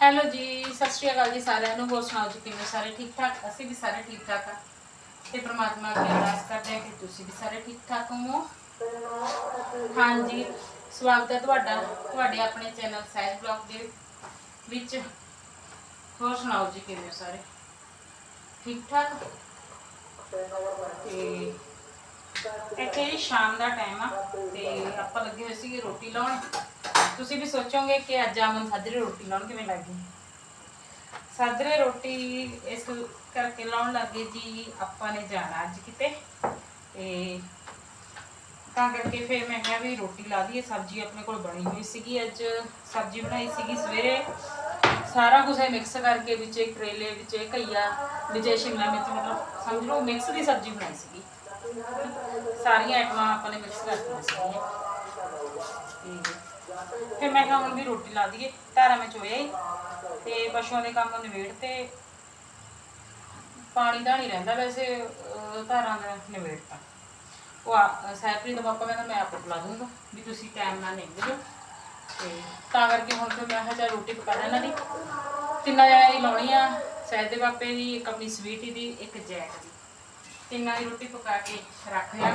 Hello ਜੀ, ਸਤਿ ਸ਼੍ਰੀ ਅਕਾਲ ਜੀ ਸਾਰਿਆਂ ਨੂੰ। ਹੋਰ ਸੁਣਾਓ ਜੀ, ਕਿਵੇਂ ਸਾਰੇ ਠੀਕ ਠਾਕ? ਅਸੀਂ ਵੀ ਸਾਰੇ ਠੀਕ ਠਾਕ ਆ। ਤੇ ਪ੍ਰਮਾਤਮਾ ਅੱਗੇ ਅਰਦਾਸ ਕਰਦੇ ਹਾਂ ਕਿ ਤੁਸੀਂ ਵੀ ਸਾਰੇ ਠੀਕ ਠਾਕ ਹੋਵੋ। ਹਾਂਜੀ, ਸਵਾਗਤ ਹੈ ਤੁਹਾਡਾ, ਤੁਹਾਡੇ ਆਪਣੇ ਚੈਨਲ ਸਹਿਜ ਬਲੌਗ ਦੇ ਵਿੱਚ। ਹੋਰ ਸੁਣਾਓ ਜੀ, ਕਿਵੇਂ ਸਾਰੇ? ਠੀਕ ਠਾਕ? ਤੇ ਇੱਥੇ ਸ਼ਾਮ ਦਾ ਟਾਈਮ ਆ, ਤੇ ਆਪਾਂ ਲੱਗੇ ਹੋਏ ਸੀਗੇ ਰੋਟੀ ਲਾਉਣ। ਤੁਸੀਂ ਵੀ ਸੋਚੋਗੇ ਕਿ ਅੱਜ ਆਮਨ ਸਾਜਰੇ ਰੋਟੀ ਲਾਉਣ ਕਿਵੇਂ ਲੱਗੀ ਸਾਜਰੇ ਰੋਟੀ ਇਸ ਕਰਕੇ ਲਾਉਣ ਲੱਗੇ ਜੀ ਆਪਾਂ ਨੇ ਜਾਣਾ ਅੱਜ ਕਿਤੇ ਤੇ ਤਾਂ ਕਰਕੇ ਫਿਰ ਮੈਂ ਕਿਹਾ ਵੀ ਰੋਟੀ ਲਾ ਦਈਏ ਸਬਜ਼ੀ ਆਪਣੇ ਕੋਲ ਬਣੀ ਹੋਈ ਸੀਗੀ ਅੱਜ ਸਬਜ਼ੀ ਬਣਾਈ ਸੀਗੀ ਸਵੇਰੇ ਸਾਰਾ ਕੁਝ ਮਿਕਸ ਕਰਕੇ ਵਿੱਚ ਇਹ ਕਰੇਲੇ ਵਿੱਚ ਇਹ ਘਈਆ ਵਿੱਚ ਇਹ ਸ਼ਿਮਲਾ ਮਿਰਚ ਮਤਲਬ ਸਮਝ ਲਓ ਮਿਕਸ ਦੀ ਸਬਜ਼ੀ ਬਣਾਈ ਸੀਗੀ ਸਾਰੀਆਂ ਆਈਟਮਾਂ ਆਪਾਂ ਨੇ ਮਿਕਸ ਕਰਤੀਆਂ ਸੀਗੀਆਂ ਤੇ ਫਿਰ ਮੈਂ ਕਿਹਾ ਹੁਣ ਵੀ ਰੋਟੀ ਲਾ ਦਈਏ, ਧਾਰਾ ਮੈਂ ਚੋਇਆ ਹੀ ਤੇ ਪਸ਼ੂਆਂ ਦੇ ਕੰਮ ਨਿਬੇੜ ਤੇ ਪਾਣੀ ਦਾ ਨਹੀਂ ਰਹਿੰਦਾ ਵੈਸੇ ਧਾਰਾਂ ਦਾ ਨਿਬੇੜਤਾ। ਉਹ ਸੈਪਰੀ ਦਾ ਪਾਪਾ ਕਹਿੰਦਾ ਮੈਂ ਆਪ ਬੁਲਾ ਦੂੰਗਾ, ਵੀ ਤੁਸੀਂ ਟਾਈਮ ਨਾਲ ਨਿਕਲ ਜਾਓ। ਤੇ ਤਾਂ ਕਰਕੇ ਹੁਣ ਫਿਰ ਮੈਂ ਕਿਹਾ ਚੱਲ ਰੋਟੀ ਪਕਾ ਦਾਂ ਦੀ ਤਿੰਨਾਂ ਜਣਿਆਂ ਦੀ ਲਾਉਣੀ ਆ ਸੈਦ ਦੇ ਪਾਪੇ ਦੀ, ਇੱਕ ਆਪਣੀ ਸਵੀਟੀ ਦੀ, ਇੱਕ ਜੈਕ ਦੀ। ਤਿੰਨਾਂ ਦੀ ਰੋਟੀ ਪਕਾ ਕੇ ਰੱਖ ਲਿਆ।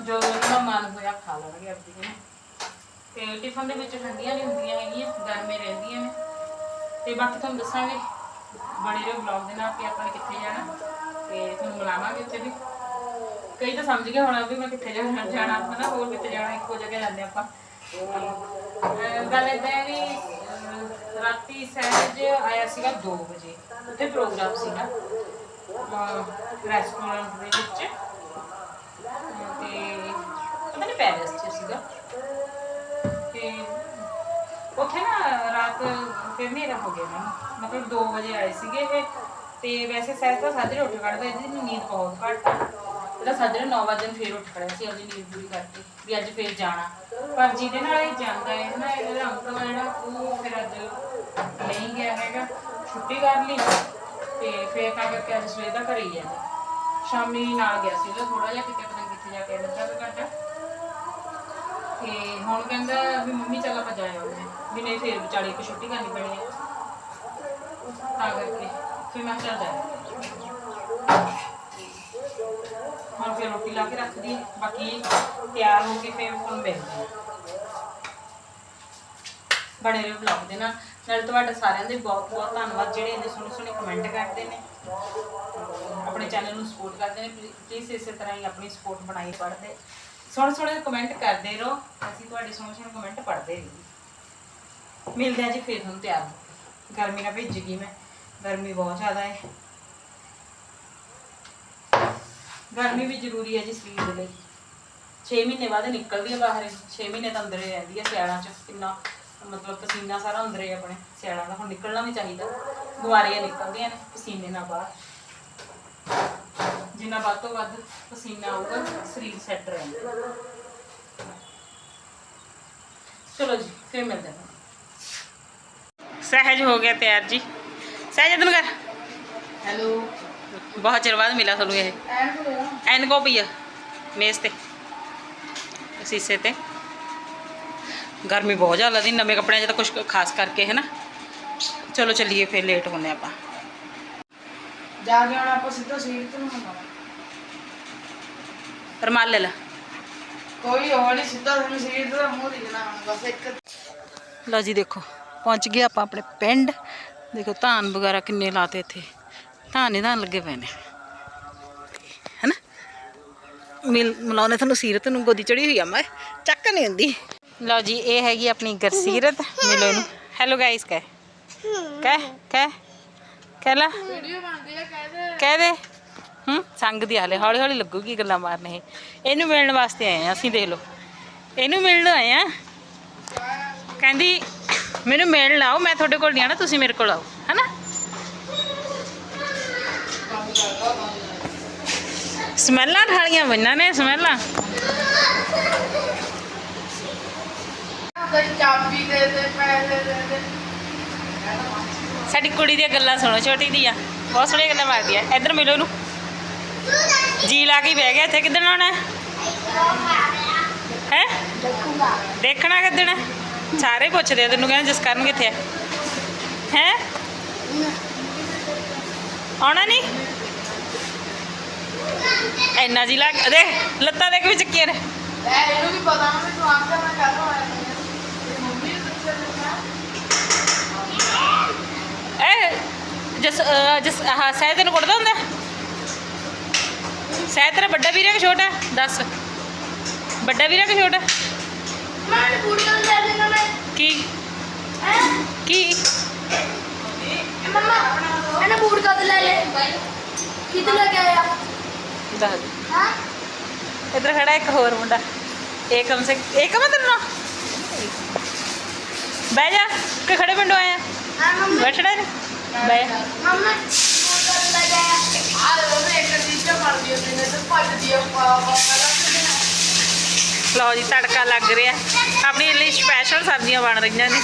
ਜੋ ਉਹਨਾਂ ਦਾ ਮਨ ਹੋਇਆ ਖਾ ਲਵਾਂਗੇ ਆਪਦੀ ਨੇ। ਤੇ ਟਿਫਨ ਦੇ ਵਿੱਚ ਠੰਡੀਆਂ ਨਹੀਂ ਹੁੰਦੀਆਂ ਹੈਗੀਆਂ ਗਰਮੇ ਰਹਿੰਦੀਆਂ ਨੇ। ਤੇ ਬਾਕੀ ਤੁਹਾਨੂੰ ਦੱਸਾਂਗੇ, ਬਣੇ ਰਹੋ ਵਲੌਗ ਦੇ ਨਾਲ ਕਿ ਆਪਾਂ ਨੇ ਕਿੱਥੇ ਜਾਣਾ, ਤੇ ਤੁਹਾਨੂੰ ਮਿਲਾਵਾਂਗੇ ਉੱਥੇ ਵੀ। ਕਈ ਤਾਂ ਸਮਝ ਗਏ ਹੋਣਾ ਵੀ ਮੈਂ ਕਿੱਥੇ ਜਾਣਾ ਜਾਣਾ, ਹਨਾ, ਹੋਰ ਕਿੱਥੇ ਜਾਣਾ, ਇੱਕੋ ਜਗ੍ਹਾ ਜਾਂਦੇ ਆਪਾਂ। ਗੱਲ ਏਦਾਂ ਹੈ ਵੀ ਰਾਤੀ ਸਹਿਜ ਆਇਆ ਸੀਗਾ 2 ਵਜੇ, ਉੱਥੇ ਪ੍ਰੋਗਰਾਮ ਸੀਗਾ ਰੈਸਟੋਰੈਂਟ ਦੇ ਵਿੱਚ। ਤੇ ਪਤਾ ਨਹੀਂ ਪੈਲਸ 'ਚ ਸੀਗਾ। ਉੱਥੇ ਨਾ ਰਾਤ ਫਿਰ ਹਨੇਰਾ ਹੋ ਗਿਆ ਨਾ ਮਤਲਬ 2 ਵਜੇ ਆਏ ਸੀਗੇ ਇਹ। ਤੇ ਵੈਸੇ ਸਹਿਜ ਤਾਂ ਸਾਜਰੇ ਉੱਠ ਖੜਦਾ ਇਹਦੀ ਨੀਂਦ ਬਹੁਤ ਘੱਟ ਇਹਦਾ ਸਾਜਰੇ 9 ਵਜੇ ਨੂੰ ਫੇਰ ਉੱਠ ਖੜਿਆ ਸੀ ਉਹਦੀ ਨੀਂਦ ਪੂਰੀ ਕਰਕੇ, ਵੀ ਅੱਜ ਫੇਰ ਜਾਣਾ। ਪਰ ਜਿਹਦੇ ਨਾਲ ਇਹ ਜਾਂਦਾ ਹੈ ਨਾ, ਇਹਦਾ ਅੰਕਲ ਜਿਹੜਾ ਉਹ ਫਿਰ ਅੱਜ ਨਹੀਂ ਗਿਆ ਹੈਗਾ। ਛੁੱਟੀ ਕਰ ਲਈ ਤੇ ਫੇਰ ਤਾਂ ਕਰਕੇ ਅੱਜ ਸਵੇਰ ਦਾ ਘਰੇ ਹੀ ਆ। ਸ਼ਾਮੀ ਨਾਲ ਗਿਆ ਸੀ ਉਹ ਥੋੜਾ ਜਿਹਾ, ਕਿਤੇ ਪਤਾ ਕਿੱਥੇ ਜਾ ਕੇ ਲੱਗਾ ਘੰਟਾ ਤੇ ਹੁਣ ਕਹਿੰਦਾ ਵੀ ਮੰਮੀ ਚੱਲ ਆਪਾਂ ਜਾ ਆਉਂਦੇ ਵੀ ਨਹੀਂ ਫੇਰ ਵਿਚਾਲੇ ਇੱਕ ਛੁੱਟੀ ਕਰਨੀ ਪੈਣੀ ਹੈ ਤਾਂ ਕਰਕੇ ਫਿਰ ਮੈਂ ਚੱਲ ਜਾ ਹੁਣ ਫਿਰ ਰੋਟੀ ਲਾ ਕੇ ਰੱਖਦੀ ਬਾਕੀ ਤਿਆਰ ਹੋ ਕੇ ਫਿਰ ਤੁਹਾਨੂੰ ਮਿਲਦੀ ਬਣੇ ਰਹੋ ਵਲੌਗ ਦੇ ਨਾਲ। ਨਾਲ ਤੁਹਾਡਾ ਸਾਰਿਆਂ ਦੇ ਬਹੁਤ ਬਹੁਤ ਧੰਨਵਾਦ ਜਿਹੜੇ ਇੰਨੇ ਸੋਹਣੇ ਸੋਹਣੇ ਕਮੈਂਟ ਕਰਦੇ ਨੇ। ਆਪਣੇ ਚੈਨਲ ਨੂੰ ਸਪੋਰਟ ਕਰਦੇ ਨੇ। ਪਲੀਜ਼ ਇਸੇ ਤਰ੍ਹਾਂ ਹੀ ਆਪਣੀ ਸਪੋਰਟ ਬਣਾਈ ਪੜਦੇ ਸੋਹਣੇ ਸੋਹਣੇ ਕਮੈਂਟ ਕਰਦੇ ਰਹੋ। ਅਸੀਂ ਤੁਹਾਡੇ ਸੋਹਣੇ ਸੋਹਣੇ ਕਮੈਂਟ ਪੜਦੇ ਰਹੀਏ। ਮਿਲਦੇ ਆ ਜੀ ਫਿਰ ਤੁਹਾਨੂੰ ਤਿਆਰ। ਗਰਮੀ ਨਾਲ ਭਿੱਜ ਗਈ ਮੈਂ। ਗਰਮੀ ਬਹੁਤ ਜ਼ਿਆਦਾ ਹੈ ਗਰਮੀ ਵੀ ਜ਼ਰੂਰੀ ਹੈ ਜੀ ਸਰੀਰ ਦੇ ਲਈ। 6 ਮਹੀਨੇ ਬਾਅਦ ਨਿਕਲਦੀ ਹੈ ਬਾਹਰ। 6 ਮਹੀਨੇ ਤਾਂ ਅੰਦਰ ਰਹਿੰਦੀ ਹੈ ਸਿਆਲਾਂ 'ਚ। ਕਿੰਨਾ ਮਤਲਬ ਪਸੀਨਾ ਸਾਰਾ ਅੰਦਰ ਆਪਣੇ ਸਿਆਲਾਂ ਦਾ। ਹੁਣ ਨਿਕਲਣਾ ਵੀ ਚਾਹੀਦਾ। ਬਿਮਾਰੀਆਂ ਨਿਕਲਦੀਆਂ ਨੇ ਪਸੀਨੇ ਨਾਲ ਬਾਹਰ। ਜਿੰਨਾ ਵੱਧ ਤੋਂ ਵੱਧ ਪਸੀਨਾ ਆਊਗਾ, ਸਰੀਰ ਸੈੱਟ ਰਹਿੰਦਾ। ਚਲੋ ਜੀ, ਫਿਰ ਮਿਲਦੇ ਹਾਂ ਸਹਿਜ ਹੋ ਗਿਆ ਤਿਆਰ ਜੀ ਸਹਿਜ ਇਧਰ ਕਰ ਹੈਲੋ ਬਹੁਤ ਚਿਰ ਬਾਅਦ ਮਿਲਾ ਤੁਹਾਨੂੰ ਇਹ ਐਨ ਕੋਲ ਐਨ ਕੋ ਪਈਆ ਮੇਜ਼ ਤੇ ਸੀਸੇ ਤੇ ਗਰਮੀ ਬਹੁਤ ਜ਼ਿਆਦਾ ਦੀ ਨਵੇਂ ਕੱਪੜਿਆਂ 'ਚ ਤਾਂ ਕੁਝ ਖਾਸ ਕਰਕੇ ਹੈ ਨਾ ਚਲੋ ਚੱਲੀਏ ਫਿਰ ਲੇਟ ਹੁੰਨੇ ਆਪਾਂ ਜਾ ਕੇ ਹੁਣ ਆਪਾਂ ਸਿੱਧਾ ਸੀਟ ਤੇ ਨੂੰ ਆਉਣਾ ਰਮਾਲ ਲੈ ਲੈ ਕੋਈ ਪਹੁੰਚ ਗਏ ਆਪਾਂ ਆਪਣੇ ਪਿੰਡ। ਦੇਖੋ ਧਾਨ ਵਗੈਰਾ ਕਿੰਨੇ ਲਾਤੇ ਇੱਥੇ। ਧਾਨ ਹੀ ਧਾਨ ਲੱਗੇ ਪਏ ਨੇ। ਹੈਨਾ? ਮਿਲ, ਮਿਲਾਉਣੇ ਤੁਹਾਨੂੰ ਸੀਰਤ ਨੂੰ ਗੋਦੀ ਚੜੀ ਹੋਈ ਆ ਮੈਂ ਚੱਕ ਨਹੀਂ ਹੁੰਦੀ ਲਓ ਜੀ, ਇਹ ਹੈਗੀ ਆਪਣੀ ਗਰਸੀਰਤ। ਮਿਲੋ ਇਹਨੂੰ। ਹੈਲੋ ਗਾਇਸ ਕਹਿ। ਕਹਿ ਕਹਿ। ਕਹਿ ਲਾ। ਵੀਡੀਓ ਬਣਦੀ ਆ ਕਹਿੰਦੇ ਕਹਿ ਦੇ। ਹੂੰ? ਸੰਗ ਦੀ ਹਾਲੇ ਹੌਲੀ ਹੌਲੀ ਲੱਗੂਗੀ ਗੱਲਾਂ ਮਾਰਨੇ ਇਹਨੂੰ ਮਿਲਣ ਵਾਸਤੇ ਆਏ ਆ, ਅਸੀਂ ਦੇਖ ਲਓ। ਇਹਨੂੰ ਮਿਲਣ ਆਏ ਆ। ਕਹਿੰਦੀ ਮੈਨੂੰ ਮਿਲਣ ਆਓ ਮੈਂ ਤੁਹਾਡੇ ਕੋਲ ਨਹੀਂ ਆਣਾ ਤੁਸੀਂ ਮੇਰੇ ਕੋਲ ਆਓ, ਹੈਨਾ? ਸਮੈਲਾਂ ਠਾਲੀਆਂ ਬੰਨਾਂ ਨੇ, ਸਮੈਲਾਂ। ਚਾਬੀ ਦੇ ਦੇ ਪੈਸੇ ਦੇ ਦੇ ਸਾਡੀ ਕੁੜੀ ਦੀਆਂ ਗੱਲਾਂ ਸੁਣੋ, ਛੋਟੀ ਦੀਆਂ ਬਹੁਤ ਸੋਹਣੀਆਂ ਗੱਲਾਂ ਮਾਰਦੀ ਆ। ਇੱਧਰ ਮਿਲੋ ਇਹਨੂੰ। ਜੀ ਲਾ ਕੇ ਬਹਿ ਗਿਆ ਇੱਥੇ, ਕਿੱਦਣ ਆਉਣਾ? ਹੈ? ਦੇਖਣਾ ਕਿੱਦਣ? ਸਾਰੇ ਪੁੱਛਦੇ ਆ ਤੈਨੂੰ ਕਹਿੰਦੇ ਜਸ ਕਰਨ ਕਿੱਥੇ ਆ? ਹੈ? ਆਉਣਾ ਨਹੀਂ? ਇੰਨਾ ਜੀ ਲੱਗ ਦੇਖ ਲੱਤਾਂ ਦੇਖ ਵੀ ਚੱਕੀਆਂ ਨੇ। ਲੈ ਇਹਨੂੰ ਵੀ ਪਤਾ ਮੈਂ ਤੇ ਜਸ ਜਸ ਆਹ ਸਹਿ ਤੈਨੂੰ ਕੁੱਟਦਾ ਹੁੰਦਾ? ਸਹਿ ਤੇਰਾ ਵੱਡਾ ਵੀਰ ਹੈ ਕਿ ਛੋਟਾ? ਹੈ? ਦੱਸ। ਵੱਡਾ ਵੀਰ ਹੈ ਕਿ ਛੋਟਾ? ਮੈਂ ਪੂਰੀ ਕਰ ਲੈ ਦੇਣਾ ਮੈਂ ਕੀ? ਹੈ? ਕੀ? ਮਮਾ ਇਹਨੇ ਬੂਟ ਕਦ ਲੈ ਲੈ ਕਿੱਥੇ ਲੈ ਕੇ ਆਇਆ ਦੱਸ ਹਾਂ? ਇਧਰ ਖੜਾ ਇੱਕ ਹੋਰ ਮੁੰਡਾ। ਏਕਮ ਸੇ ਏਕਮ ਤੇਰਾ ਨਾਮ ਬਹਿ ਜਾ ਕਿ ਖੜੇ ਪਿੰਡੋਂ ਆਇਆ? ਹਾਂ ਮੰਮੀ। ਬੈਠਣਾ ਨੀ ਬਹਿ ਜਾ। ਮੰਮਾ ਬੂਟ ਕਦ ਲੈ ਕੇ ਆਇਆ? ਆ ਉਹਨੇ ਇੱਕ ਮਾਰਦੀ ਹੁੰਦੀ ਨੇ ਤੇ ਪਾ ਲਓ ਜੀ, ਤੜਕਾ ਲੱਗ ਰਿਹਾ। ਆਪਣੀ ਲਈ ਸਪੈਸ਼ਲ ਸਬਜ਼ੀਆਂ ਬਣ ਰਹੀਆਂ ਨੇ।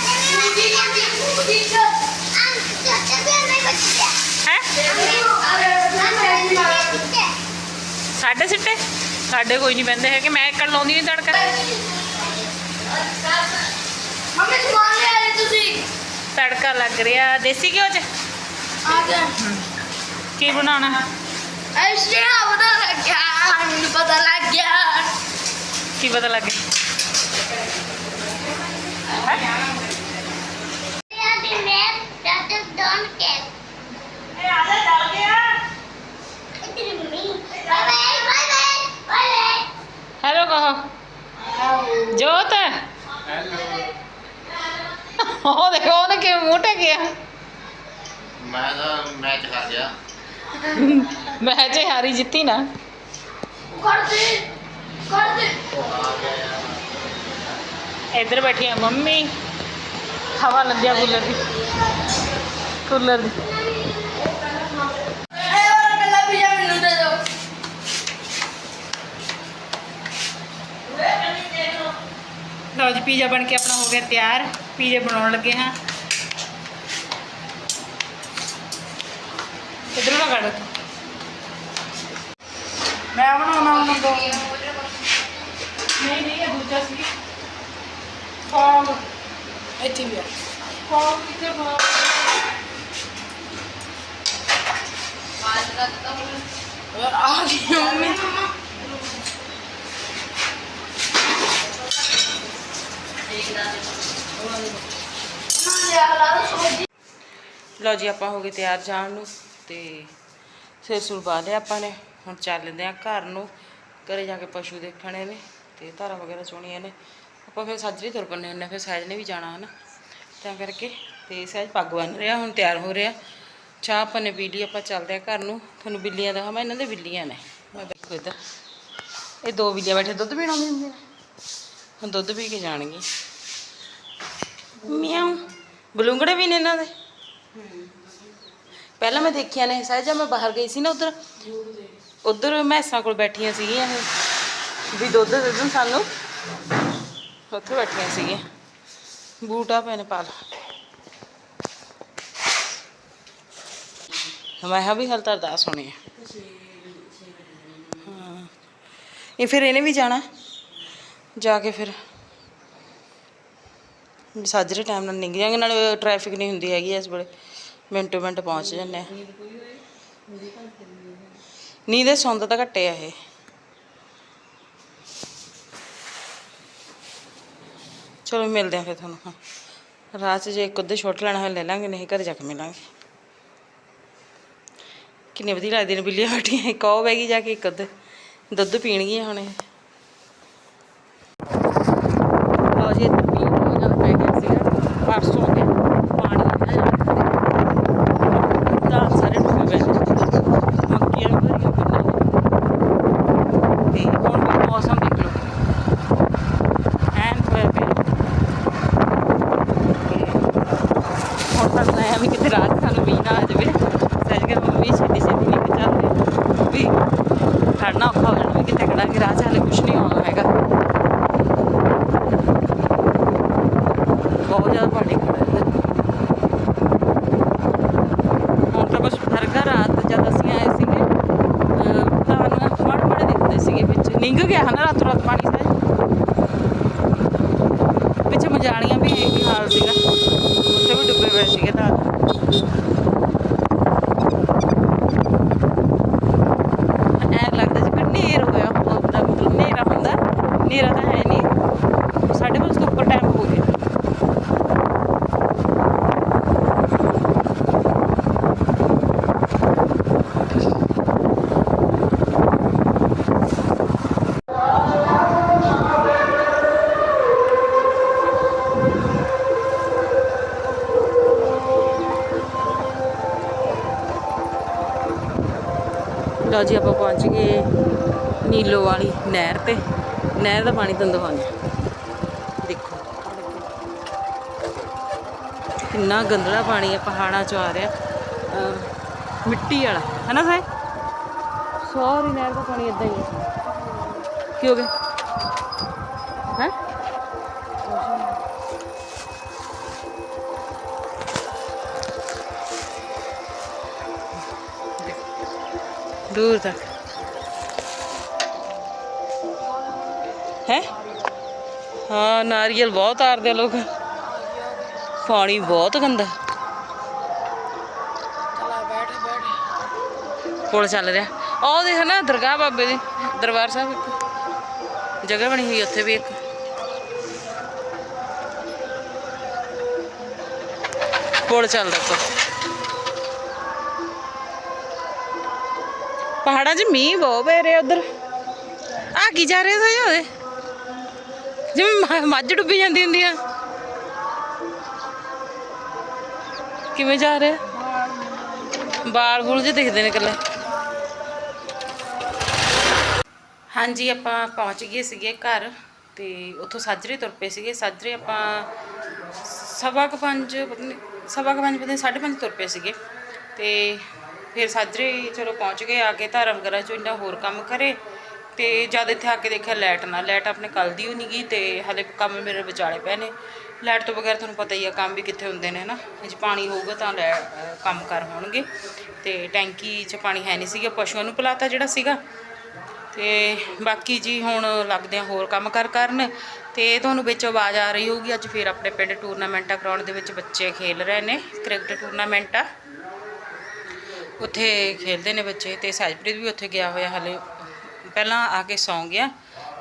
ਸਾਡੇ ਸਿੱਟੇ? ਸਾਡੇ ਕੋਈ ਨਹੀਂ ਬੰਦੇ ਹੈ ਮੈਂ ਇੱਕਣ ਲਾਉਂਦੀ ਨਹੀਂ ਤੜਕਾ। ਮੰਮੀ ਸਮਾਨ ਲੈ ਆਏ ਤੁਸੀਂ ਤੜਕਾ ਲੱਗ ਰਿਹਾ। ਦੇਸੀ ਘਿਓ ਚ? ਆ ਗਿਆ ਕੀ ਬਣਾਉਣਾ? ਐਸੇ ਆ ਪਤਾ ਲੱਗ ਗਿਆ ਮੈਨੂੰ ਪਤਾ ਲੱਗ ਗਿਆ। ਕੀ ਪਤਾ ਲੱਗੇ Daddy, man, that is don't get. Me. Bye bye, bye bye, bye bye. Hello ਕਹੋ ਜੋਤ ਉਹ ਦੇਖੋ ਉਹਨੇ ਕਿਵੇਂ ਮੂੰਹ ਟਕਿਆ ਮੈਂ ਤਾਂ ਮੈਚ ਹਾਰ ਗਿਆ ਮੈਂ ਜੇ ਹਾਰੀ ਜਿੱਤੀ ਨਾ ਕਰ ਦੀ। ਕੂਲਰ ਦੀ। ਇਹ ਵਾਲਾ ਕੱਲਾ ਪੀਜ਼ਾ ਮੈਨੂੰ ਦੇ ਦਿਓ। ਲਓ ਜੀ ਪੀਜ਼ਾ ਬਣ ਕੇ ਆਪਣਾ ਹੋ ਗਿਆ ਤਿਆਰ। ਪੀਜ਼ੇ ਬਣਾਉਣ ਲੱਗੇ ਹਾਂ। ਇਧਰੋਂ ਨਾ ਕੱਢ। ਮੈਂ ਬਣਾਉਣਾ ਉਹਨਾਂ ਤੋਂ। ਦੂਜਾ ਸੀ। ਫੌਗ ਇੱਥੇ ਵੀ ਆ। ਫੌਗ ਕਿੱਥੇ ਫੌਗ ਯਾਰ ਆ ਗਈ ਮੰਮੀ। ਨਾ ਲਿਆ ਲਾ ਜੀ ਆਪਾਂ ਹੋ ਗਏ ਤਿਆਰ ਜਾਣ ਨੂੰ ਤੇ ਸਿਰ ਸੁਰ ਲਿਆ ਆਪਾਂ ਨੇ। ਹੁਣ ਚੱਲਦੇ ਆ ਘਰ ਨੂੰ। ਘਰੇ ਜਾ ਕੇ ਪਸ਼ੂ ਦੇਖਣੇ ਨੇ। ਤੇ ਧਾਰਾਂ ਵਗੈਰਾ ਚੋਣੀਆਂ ਨੇ। ਆਪਾਂ ਫਿਰ ਸਾਜਰੇ ਤੁਰ ਪੰਨੇ ਹੁੰਨੇ ਫਿਰ ਸਹਿਜ ਨੇ ਵੀ ਜਾਣਾ ਹਨਾ। ਤਾਂ ਕਰਕੇ ਤੇ ਸਹਿਜ ਪੱਗ ਬੰਨ ਰਿਹਾ, ਹੁਣ ਤਿਆਰ ਹੋ ਰਿਹਾ। ਚਾਹ ਆਪਾਂ ਨੇ ਪੀ ਲਈ, ਆਪਾਂ ਚੱਲਦੇ ਆ ਘਰ ਨੂੰ। ਤੁਹਾਨੂੰ ਬਿੱਲੀਆਂ ਦਾ, ਮੈਂ ਇਹਨਾਂ ਦੇ ਬਿੱਲੀਆਂ ਨੇ। ਮੈਂ ਦੇਖੋ ਇੱਧਰ। ਇਹ ਦੋ ਬਿੱਲੀਆਂ ਬੈਠੇ, ਦੁੱਧ ਪੀਣਾ ਹੁੰਦੇ ਨੇ ਹੁਣ ਦੁੱਧ ਪੀ ਕੇ ਜਾਣਗੇ। ਮਿਆਉ। ਬਲੂੰਗੜੇ ਵੀ ਨੇ ਇਹਨਾਂ ਦੇ। ਪਹਿਲਾਂ ਮੈਂ ਦੇਖਿਆ ਨੇ, ਸਹਿਜਾ ਮੈਂ ਬਾਹਰ ਗਈ ਸੀ ਨਾ ਉਧਰ। ਉਧਰ ਮੈਸਾਂ ਕੋਲ ਬੈਠੀਆਂ ਸੀਗੀਆਂ ਇਹ। ਵੀ ਦੁੱਧ ਦੇ ਦੇਣ ਸਾਨੂੰ। ਉੱਥੇ ਬੈਠੀਆਂ ਸੀਗੀਆਂ ਬੂਟਾ ਪੈਨ ਪਾ ਲਾ। ਮੈਂ ਕਿਹਾ ਵੀ ਹਲ ਤਾਂ ਅਰਦਾਸ ਹੋਣੀ ਹੈ ਹਾਂ। ਇਹ ਫਿਰ ਇਹਨੇ ਵੀ ਜਾਣਾ। ਜਾ ਕੇ ਫਿਰ ਸਾਜਰੇ ਟਾਈਮ ਨਾਲ ਨਿਕਲ ਜਾਂਗੇ ਨਾਲੇ ਟ੍ਰੈਫਿਕ ਨਹੀਂ ਹੁੰਦੀ ਹੈਗੀ ਇਸ ਵੇਲੇ। ਮਿੰਟੋ ਮਿੰਟ ਪਹੁੰਚ ਜਾਂਦੇ ਆ। ਨੀਂਦ ਸੌਂਦਾ ਤਾਂ ਘੱਟੇ ਆ ਇਹ। ਚਲੋ ਮਿਲਦੇ ਆ ਫਿਰ ਤੁਹਾਨੂੰ, ਹਾਂ। ਰਾਤ 'ਚ ਜੇ ਇੱਕ ਅੱਧੇ ਛੋਟ ਲੈਣਾ ਹੋਇਆ ਲੈ ਲਾਂਗੇ, ਨਹੀਂ ਘਰ ਜਾ ਕੇ ਮਿਲਾਂਗੇ। ਕਿੰਨੇ ਵਧੀਆ ਲੱਗਦੇ ਨੇ ਬਿੱਲੀਆਂ ਬੈਠੀਆਂ ਇੱਕ ਉਹ ਬਹਿ ਗਈ ਜਾ ਕੇ ਇੱਕ ਅੱਧ, ਦੁੱਧ ਪੀਣਗੀਆਂ ਹੁਣੇ ਇਹ ਲਓ ਜੀ ਇੱਥੇ ਮੀਂਹ ਬਹੁਤ ਜ਼ਿਆਦਾ ਪੈ ਗਿਆ ਸੀਗਾ ਪਰਸੋਂ ਦੇ ਪਾਣੀ ਇੰਨਾ ਜ਼ਿਆਦਾ ਤਾਂ ਸਾਰੇ ਡੁੱਬੇ ਪਏ ਨੇ ਮੱਕੀਆਂ ਵੀ ਭਰੀਆਂ ਪਈਆਂ ਨੇ ਤੇ ਹੁਣ ਵੀ ਮੌਸਮ ਦੇਖ ਲਓ ਐਨ ਹੋਇਆ ਪਿਆ ਤੇ ਹੁਣ ਸਾਨੂੰ ਐਂ ਵੀ ਕਿਤੇ ਰਾਤ ਸਾਨੂੰ ਮੀਂਹ ਨਾ ਆ ਜਾਵੇ ਸਹਿਜ ਕੇ ਮੰਮੀ ਛੇਤੀ ਛੇਤੀ ਨਿਕਲ ਚੱਲਦੇ ਵੀ ਖੜਨਾ ਔਖਾ ਹੋ ਜਾਣਾ ਵੀ ਕਿਤੇ ਖੜਾਂਗੇ ਰਾਹ 'ਚ ਹਾਲੇ ਕੁਝ ਨਹੀਂ ਆਉਣਾ ਹੈਗਾ ਬਹੁਤ ਜ਼ਿਆਦਾ ਪਾਣੀ ਖੜਾ ਹੈ ਹੁਣ ਤਾਂ ਕੁਛ ਫ਼ਰਕ ਆ ਰਾਤ ਜਦ ਅਸੀਂ ਆਏ ਸੀਗੇ ਅਹ ਤਾਂ ਨਾ ਮਾੜੇ ਮਾੜੇ ਦਿਖਦੇ ਸੀਗੇ ਵਿੱਚ ਨਿੰਗ ਗਿਆ ਹਨਾ ਰਾਤੋਂ ਰਾਤ ਪਾਣੀ ਸਾਜ ਵਿੱਚ ਮਜਾਲੀਆਂ ਵੀ ਇਹੀ ਹਾਲ ਸੀਗਾ ਉੱਥੇ ਵੀ ਡੁੱਬੇ ਪਏ ਸੀਗੇ ਤਾਂ ਲਓ ਜੀ ਆਪਾਂ ਪਹੁੰਚ ਗਏ ਨੀਲੋ ਵਾਲੀ ਨਹਿਰ ਤੇ। ਨਹਿਰ ਦਾ ਪਾਣੀ ਤੁਹਾਨੂੰ ਦਿਖਾਉਂਦੇ। ਦੇਖੋ। ਕਿੰਨਾ ਗੰਦਲਾ ਪਾਣੀ ਹੈ ਪਹਾੜਾਂ ਚੋਂ ਆ ਰਿਹਾ। ਮਿੱਟੀ ਵਾਲਾ। ਹੈ ਨਾ ਸਾਈ ਸਾਰੀ ਨਹਿਰ ਦਾ ਪਾਣੀ ਇਦਾਂ ਹੀ ਹੈ ਕੀ ਹੋ ਗਿਆ? ਹੈ? ਦੂਰ ਤੱਕ। ਹਾਂ ਨਾਰੀਅਲ ਬਹੁਤ ਆਰਦੇ ਲੋਕ। ਪਾਣੀ ਬਹੁਤ ਗੰਦਾ। ਪੁਲ ਚੱਲ ਰਿਹਾ। ਆਹ ਦੇਖ ਨਾ ਦਰਗਾਹ ਬਾਬੇ ਦੀ ਦਰਬਾਰ ਸਾਹਿਬ ਇੱਕ। ਜਗ੍ਹਾ ਬਣੀ ਹੋਈ ਉੱਥੇ ਵੀ ਇੱਕ। ਪੁਲ ਚੱਲਦਾ ਉੱਪਰ ਪਹਾੜਾਂ 'ਚ ਮੀਂਹ ਬਹੁਤ ਪੈ ਰਿਹਾ ਉਧਰ। ਆ ਕੀ ਜਾ ਰਿਹਾ ਸਹੀ ਉਹਦੇ? ਜਿਵੇਂ ਮੱਝ ਡੁੱਬੀ ਜਾਂਦੀ ਹੁੰਦੀ ਆ। ਕਿਵੇਂ ਜਾ ਰਿਹਾ? ਬਾਲ ਬੁਲ ਜੇ ਦਿਖਦੇ ਨੇ ਇਕੱਲੇ। ਹਾਂਜੀ, ਆਪਾਂ ਪਹੁੰਚ ਗਏ ਸੀਗੇ ਘਰ ਤੇ ਉੱਥੋਂ ਸਾਜਰੇ ਤੁਰ ਪਏ ਸੀਗੇ। ਸਾਜਰੇ ਆਪਾਂ ਸਵਾ ਕੁ ਪੰਜ ਸਵਾ ਕੁ ਪੰਜ, ਪਤਾ ਨਹੀਂ ਸਾਢੇ ਪੰਜ ਤੁਰ ਪਏ ਸੀਗੇ। ਤੇ ਫਿਰ ਸਾਜਰੇ ਚਲੋ ਪਹੁੰਚ ਗਏ, ਆ ਕੇ ਧਾਰਾ ਵਗੈਰਾ ਚੋਂ ਇੰਨਾ ਹੋਰ ਕੰਮ ਕਰੇ। ਤੇ ਜਦ ਇੱਥੇ ਆ ਕੇ ਦੇਖਿਆ ਲਾਈਟ ਨਾ, ਲਾਈਟ ਆਪਣੇ ਕੱਲ ਦੀ ਹੋ ਨਹੀਂ ਗਈ ਤੇ ਹਲੇ ਕੰਮ ਮੇਰੇ ਵਿਚਾਲੇ ਪਏ ਨੇ। ਲਾਈਟ ਤੋਂ ਬਗੈਰ ਤੁਹਾਨੂੰ ਪਤਾ ਹੀ ਆ ਕੰਮ ਵੀ ਕਿੱਥੇ ਹੁੰਦੇ ਨੇ ਨਾ ਜੇ ਪਾਣੀ ਹੋਊਗਾ ਤਾਂ ਲੈ ਕੰਮ ਕਰ ਹੋਣਗੇ। ਤੇ ਟੈਂਕੀ 'ਚ ਪਾਣੀ ਹੈ ਨਹੀਂ ਸੀਗਾ, ਪਸ਼ੂਆਂ ਨੂੰ ਪਿਲਾਤਾ ਜਿਹੜਾ ਸੀਗਾ। ਤੇ ਬਾਕੀ ਜੀ ਹੁਣ ਲੱਗਦੇ ਆ ਹੋਰ ਕੰਮ ਕਰ ਕਰਨ। ਤੇ ਤੁਹਾਨੂੰ ਵਿੱਚ ਆਵਾਜ਼ ਆ ਰਹੀ ਹੋਊਗੀ, ਅੱਜ ਫੇਰ ਆਪਣੇ ਪਿੰਡ ਟੂਰਨਾਮੈਂਟਾਂ ਗਰਾਊਂਡ ਦੇ ਵਿੱਚ ਬੱਚੇ ਖੇਲ ਰਹੇ ਨੇ, ਕ੍ਰਿਕਟ ਟੂਰਨਾਮੈਂਟ। ਆ ਉੱਥੇ ਖੇਲਦੇ ਨੇ ਬੱਚੇ ਤੇ ਸਹਿਜਪ੍ਰੀਤ ਵੀ ਉੱਥੇ ਗਿਆ ਹੋਇਆ ਹਲੇ। ਪਹਿਲਾਂ ਆ ਕੇ ਸੌਂ ਗਿਆ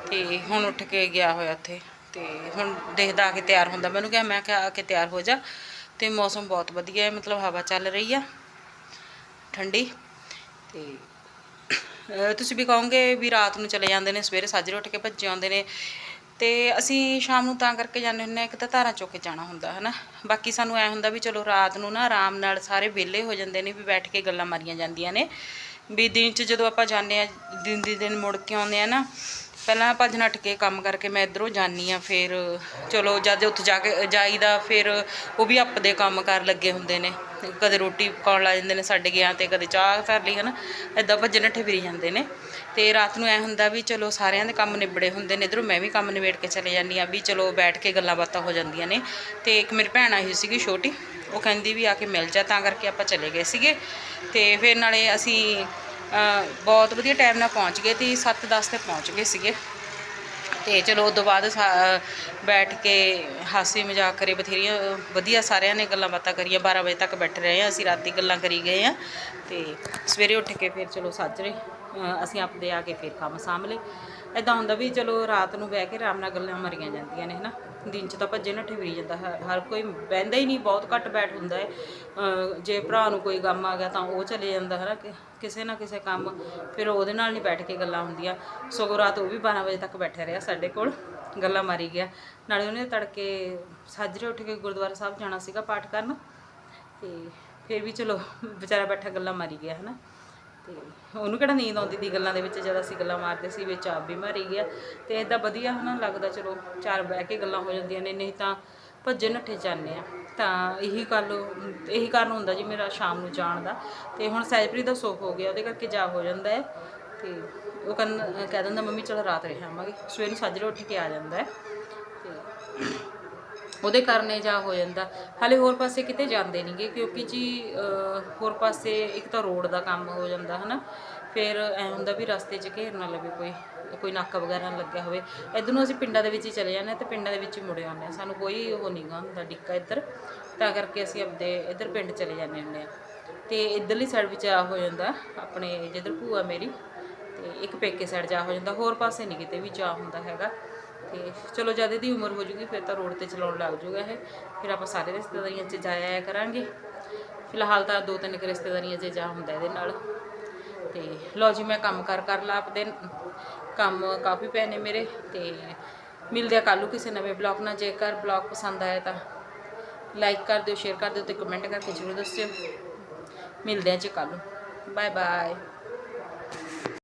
ਤੇ ਹੁਣ ਉੱਠ ਕੇ ਗਿਆ ਹੋਇਆ ਉੱਥੇ ਤੇ ਹੁਣ ਦੇਖਦਾ ਆ ਕੇ ਤਿਆਰ ਹੁੰਦਾ। ਮੈਨੂੰ ਕਿਹਾ, ਮੈਂ ਕਿਹਾ ਆ ਕੇ ਤਿਆਰ ਹੋ ਜਾ ਤੇ ਮੌਸਮ ਬਹੁਤ ਵਧੀਆ ਹੈ, ਮਤਲਬ ਹਵਾ ਚੱਲ ਰਹੀ ਆ, ਠੰਡੀ ਤੇ ਤੁਸੀਂ ਵੀ ਕਹੋਗੇ ਵੀ ਰਾਤ ਨੂੰ ਚਲੇ ਜਾਂਦੇ ਨੇ, ਸਵੇਰੇ ਸਾਜਰੇ ਉੱਠ ਕੇ ਭੱਜੇ ਆਉਂਦੇ ਨੇ ਤੇ ਅਸੀਂ ਸ਼ਾਮ ਨੂੰ ਤਾਂ ਕਰਕੇ ਜਾਂਦੇ ਹੁੰਦੇ ਹਾਂ, ਇੱਕ ਤਾਂ ਧਾਰਾਂ ਚੁੱਕ ਕੇ ਜਾਣਾ ਹੁੰਦਾ, ਹਨਾ? ਬਾਕੀ ਸਾਨੂੰ ਐ ਹੁੰਦਾ ਵੀ ਚਲੋ ਰਾਤ ਨੂੰ ਨਾ ਆਰਾਮ ਨਾਲ ਸਾਰੇ ਵਿਹਲੇ ਹੋ ਜਾਂਦੇ ਨੇ, ਵੀ ਬੈਠ ਕੇ ਗੱਲਾਂ ਮਾਰੀਆਂ ਜਾਂਦੀਆਂ ਨੇ। ਵੀ ਦਿਨ 'ਚ ਜਦੋਂ ਆਪਾਂ ਜਾਂਦੇ ਆ ਦਿਨ ਦੀ ਦਿਨ ਮੁੜ ਕੇ ਆਉਂਦੇ ਆ ਨਾ ਪਹਿਲਾਂ ਭੱਜ ਨੱਠ ਕੇ ਕੰਮ ਕਰਕੇ ਮੈਂ ਇਧਰੋਂ ਜਾਨੀ ਆ ਫਿਰ ਚਲੋ ਜਦ ਉੱਥੇ ਜਾ ਕੇ ਜਾਈਦਾ, ਫਿਰ ਉਹ ਵੀ ਆਪਦੇ ਕੰਮ ਕਰ ਲੱਗੇ ਹੁੰਦੇ ਨੇ। ਕਦੇ ਰੋਟੀ ਪਕਾਉਣ ਲੱਗ ਜਾਂਦੇ ਨੇ ਸਾਡੇ ਗਿਆ ਤੇ, ਕਦੇ ਚਾਹ ਧਰ ਲਈ, ਹਨਾ? ਐਦਾਂ ਭੱਜ ਨੱਠੇ ਫਿਰੀ ਜਾਂਦੇ ਨੇ। ਤੇ ਰਾਤ ਨੂੰ ਐ ਹੁੰਦਾ ਵੀ ਚਲੋ ਸਾਰਿਆਂ ਦੇ ਕੰਮ ਨਿਬੜੇ ਹੁੰਦੇ ਨੇ, ਇਧਰੋਂ ਮੈਂ ਵੀ ਕੰਮ ਨਿਬੇੜ ਕੇ ਚਲੇ ਜਾਂਦੀ ਆ ਵੀ ਚਲੋ ਬੈਠ ਕੇ ਗੱਲਾਂ ਬਾਤਾਂ ਹੋ ਜਾਂਦੀਆਂ ਨੇ। ਤੇ ਇੱਕ ਮੇਰੀ ਭੈਣ ਆਈ ਹੋਈ ਸੀਗੀ ਛੋਟੀ, ਉਹ ਕਹਿੰਦੀ ਵੀ ਆ ਕੇ ਮਿਲ ਜਾ, ਤਾਂ ਕਰਕੇ ਆਪਾਂ ਚਲੇ ਗਏ ਸੀਗੇ। ਤੇ ਫਿਰ ਨਾਲੇ ਅਸੀਂ ਬਹੁਤ ਵਧੀਆ ਟਾਈਮ ਨਾਲ ਪਹੁੰਚ ਗਏ ਤੇ 7:10 ਤੇ ਪਹੁੰਚ ਗਏ ਸੀਗੇ। ਤੇ ਚਲੋ ਉਸ ਤੋਂ ਬਾਅਦ ਸਾ- ਬੈਠ ਕੇ ਹਾਸੀ ਮਜ਼ਾਕ ਕਰੇ ਬਥੇਰੀਆਂ ਵਧੀਆ ਸਾਰਿਆਂ ਨੇ ਗੱਲਾਂ ਬਾਤਾਂ ਕਰੀਆਂ। 12 ਵਜੇ ਤੱਕ ਬੈਠੇ ਰਹੇ ਆ ਅਸੀਂ ਰਾਤੀ ਗੱਲਾਂ ਕਰੀ ਗਏ ਆ ਤੇ ਸਵੇਰੇ ਉੱਠ ਕੇ ਫਿਰ ਚਲੋ ਸਾਜਰੇ ਅ, ਅਸੀਂ ਆਪਦੇ ਆ ਕੇ ਫਿਰ ਕੰਮ ਸਾਂਭ ਲਏ। ਐਦਾਂ ਹੁੰਦਾ ਵੀ ਚਲੋ ਰਾਤ ਨੂੰ ਬਹਿ ਕੇ ਆਰਾਮ ਨਾਲ ਗੱਲਾਂ ਮਾਰੀਆਂ ਜਾਂਦੀਆਂ ਨੇ, ਹਨਾ? ਦਿਨ 'ਚ ਤਾਂ ਭੱਜੇ ਨੱਠੇ ਫਿਰੀ ਜਾਂਦਾ ਹੈ ਹਰ ਕੋਈ ਬਹਿੰਦਾ ਹੀ ਨਹੀਂ, ਬਹੁਤ ਘੱਟ ਬੈਠ ਹੁੰਦਾ ਹੈ ਜੇ ਭਰਾ ਨੂੰ ਕੋਈ ਕੰਮ ਆ ਗਿਆ ਤਾਂ ਉਹ ਚਲੇ ਜਾਂਦਾ ਹੈ ਨਾ ਕਿ- ਕਿਸੇ ਨਾ ਕਿਸੇ ਕੰਮ, ਫਿਰ ਉਹਦੇ ਨਾਲ ਨਹੀਂ ਬੈਠ ਕੇ ਗੱਲਾਂ ਹੁੰਦੀਆਂ। ਸਗੋਂ ਰਾਤ ਉਹ ਵੀ 12 ਵਜੇ ਤੱਕ ਬੈਠਾ ਰਿਹਾ ਸਾਡੇ ਕੋਲ, ਗੱਲਾਂ ਮਾਰੀ ਗਿਆ। ਨਾਲੇ ਉਹਨੇ ਤੜਕੇ ਸਾਜਰੇ ਉੱਠ ਕੇ ਗੁਰਦੁਆਰਾ ਸਾਹਿਬ ਜਾਣਾ ਸੀਗਾ ਪਾਠ ਕਰਨ, ਤੇ ਫਿਰ ਵੀ ਚਲੋ ਵਿਚਾਰਾ ਬੈਠਾ ਗੱਲਾਂ ਮਾਰੀ ਗਿਆ, ਹਨਾ? ਤੇ ਉਹਨੂੰ ਕਿਹੜਾ ਨੀਂਦ ਆਉਂਦੀ ਦੀ ਗੱਲਾਂ ਦੇ ਵਿੱਚ, ਜਦ ਅਸੀਂ ਗੱਲਾਂ ਮਾਰਦੇ ਸੀ, ਵਿੱਚ ਆਪ ਵੀ ਮਾਰੀ ਗਿਆ ਤੇ ਇਦਾਂ ਵਧੀਆ ਹਨਾ ਲੱਗਦਾ, ਚਲੋ ਚਾਰ ਬਹਿ ਕੇ ਗੱਲਾਂ ਹੋ ਜਾਂਦੀਆਂ ਨੇ, ਨਹੀਂ ਤਾਂ ਭੱਜੇ ਨੱਠੇ ਜਾਂਦੇ ਆ। ਤਾਂ ਇਹੀ ਗੱਲ, ਇਹੀ ਕਾਰਨ ਹੁੰਦਾ ਜੀ ਮੇਰਾ ਸ਼ਾਮ ਨੂੰ ਜਾਣ ਦਾ। ਤੇ ਹੁਣ ਸੈਜਪ੍ਰੀਤ ਦਾ ਸੋਖ ਹੋ ਗਿਆ, ਉਹਦੇ ਕਰਕੇ ਜਾ ਹੋ ਜਾਂਦਾ ਹੈ। ਤੇ ਉਹ ਕਹਿੰਦਾ ਕਹਿ ਦਿੰਦਾ, ਮੰਮੀ, ਚਲੋ ਰਾਤ ਰਹਿ ਆਵਾਂਗੇ। ਸਵੇਰ ਨੂੰ ਸਾਜਰੇ ਉੱਠ ਕੇ ਆ ਜਾਂਦਾ ਹੈ। ਉਹਦੇ ਕਾਰਨ ਜਾ ਹੋ ਜਾਂਦਾ। ਹਾਲੇ ਹੋਰ ਪਾਸੇ ਕਿਤੇ ਜਾਂਦੇ ਨਹੀਂਗੇ ਕਿਉਂਕਿ ਜੀ ਹੋਰ ਪਾਸੇ ਇੱਕ ਤਾਂ ਰੋਡ ਦਾ ਕੰਮ ਹੋ ਜਾਂਦਾ, ਹਨਾ। ਫਿਰ ਐ ਹੁੰਦਾ ਵੀ ਰਸਤੇ 'ਚ ਘੇਰ ਨਾ ਲਵੇ ਕੋਈ ਕੋਈ ਨਾਕਾ ਵਗੈਰਾ ਲੱਗਿਆ ਹੋਵੇ। ਇੱਧਰ ਨੂੰ ਅਸੀਂ ਪਿੰਡਾਂ ਦੇ ਵਿੱਚ ਹੀ ਚਲੇ ਜਾਂਦੇ ਹਾਂ ਤੇ ਪਿੰਡਾਂ ਦੇ ਵਿੱਚ ਹੀ ਮੁੜ ਆਉਂਦੇ ਹਾਂ। ਸਾਨੂੰ ਕੋਈ ਉਹ ਨਹੀਂਗਾ ਹੁੰਦਾ ਡਿੱਕਾ ਇੱਧਰ। ਤਾਂ ਕਰਕੇ ਅਸੀਂ ਆਪਦੇ ਇੱਧਰ ਪਿੰਡ ਚਲੇ ਜਾਂਦੇ ਹੁੰਦੇ ਹਾਂ। ਤੇ ਇੱਧਰਲੀ ਸਾਈਡ ਵਿੱਚ ਆ ਹੋ ਜਾਂਦਾ, ਆਪਣੇ ਜਿੱਧਰ ਭੂਆ ਮੇਰੀ, ਤੇ ਇੱਕ ਪੇਕੇ ਸਾਈਡ ਜਾ ਹੋ ਜਾਂਦਾ। ਹੋਰ ਪਾਸੇ ਨਹੀਂ ਕਿਤੇ ਵੀ ਜਾ ਹੁੰਦਾ ਹੈਗਾ। ਤੇ ਚਲੋ ਜਦ ਇਹਦੀ ਉਮਰ ਹੋ ਜੂਗੀ, ਫਿਰ ਤਾਂ ਰੋਡ ਤੇ ਚਲਾਉਣ ਲੱਗ ਜੂਗਾ ਇਹ। ਫਿਰ ਆਪਾਂ ਸਾਰੇ ਰਿਸ਼ਤੇਦਾਰੀਆਂ 'ਚ ਜਾਇਆ ਆਇਆ ਕਰਾਂਗੇ। ਫਿਲਹਾਲ ਤਾਂ ਦੋ ਤਿੰਨ ਕੁ ਰਿਸ਼ਤੇਦਾਰੀਆਂ 'ਚ ਜਾ ਹੁੰਦਾ ਇਹਦੇ ਨਾਲ। ਤੇ ਲਓ ਜੀ, ਮੈਂ ਕੰਮ ਕਰ ਕਰ ਲਾ ਆਪਦੇ। ਕੰਮ ਕਾਫੀ ਪਏ ਨੇ ਮੇਰੇ, ਤੇ ਮਿਲਦੇ ਆ ਕੱਲ੍ਹ ਨੂੰ ਕਿਸੇ ਨਵੇਂ ਬਲੌਗ ਨਾਲ। ਜੇਕਰ ਬਲੌਗ ਪਸੰਦ ਆਇਆ ਤਾਂ ਲਾਈਕ ਕਰ ਦਿਓ, ਸ਼ੇਅਰ ਕਰ ਦਿਓ ਤੇ ਕਮੈਂਟ ਕਰਕੇ ਜ਼ਰੂਰ ਦੱਸਿਓ। ਮਿਲਦੇ ਆ ਜੀ ਕੱਲ੍ਹ ਨੂੰ। Bye bye